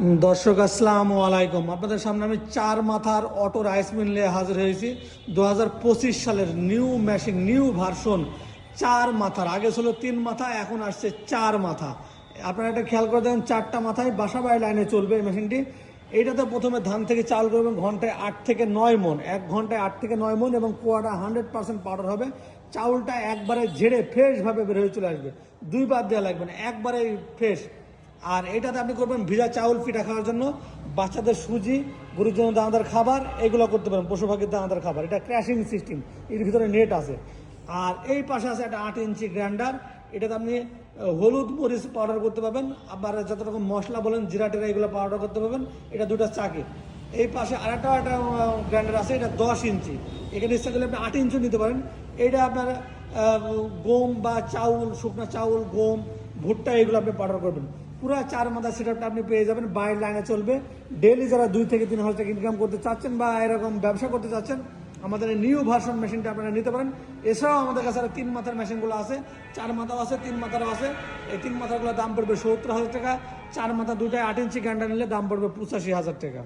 দর্শক, আসসালামু আলাইকুম। আপনাদের সামনে আমি চার মাথার অটো রাইস মিল নিয়ে হাজির হয়েছি। দু হাজার পঁচিশ সালের নিউ মেশিন, নিউ ভার্সন, চার মাথার। আগে ছিল তিন মাথা, এখন আসছে চার মাথা। আপনারা এটা খেয়াল করে দেখুন, চারটা মাথায় বাসা বাড়ি লাইনে চলবে এই মেশিনটি। এইটাতে প্রথমে ধান থেকে চাল করবেন ঘন্টায় আট থেকে নয় মন এক ঘন্টায় আট থেকে নয় মন এবং কোয়াটা হান্ড্রেড পার্সেন্ট পাউডার হবে। চাউলটা একবারে ঝেড়ে ফ্রেশভাবে বের হয়ে চলে আসবে। দুইবার দেওয়া লাগবে না একবারে ফ্রেশ। আর এটাতে আপনি করবেন ভিজা চাউল পিঠা খাওয়ার জন্য, বাচ্চাদের সুজি, গরুর জন্য দানাদার খাবার, এগুলো করতে পারেন, পশু পাখির দানাদার খাবার। এটা ক্র্যাশিং সিস্টেম এর ভিতরে নেট আছে। আর এই পাশে আছে একটা আট ইঞ্চি গ্রাইন্ডার এটাতে আপনি হলুদ মরিচ পাউডার করতে পারবেন, আবার যত রকম মশলা বলেন, জিরা টিরা এগুলো পাউডার করতে পারবেন, এটা দুটো চাকে। এই পাশে আরেকটা একটা গ্রাইন্ডার আছে, এটা দশ ইঞ্চি। এখানে ইচ্ছা করলে আপনি আট ইঞ্চি নিতে পারেন। এটা আপনার গম বা চাউল, শুকনো চাউল, গম, ভুট্টা এগুলো আপনি পাউডার করবেন। পুরো চার মাথা সেটআপটা আপনি পেয়ে যাবেন বাইরের লাইনে চলবে। ডেলি যারা দুই থেকে তিন হাজার টাকা ইনকাম করতে চাচ্ছেন বা এরকম ব্যবসা করতে চাচ্ছেন, আমাদের নিউ ভার্সন মেশিনটা আপনারা নিতে পারেন। এছাড়াও আমাদের কাছে আরও তিন মাথার মেশিনগুলো আছে, চার মাথাও আছে, তিন মাথারও আছে। এই তিন মাথাগুলোর দাম পড়বে সত্তর হাজার টাকা, চার মাথা দুটায় আট ইঞ্চি গান্ডা নিলে দাম পড়বে পঁচাশি হাজার টাকা।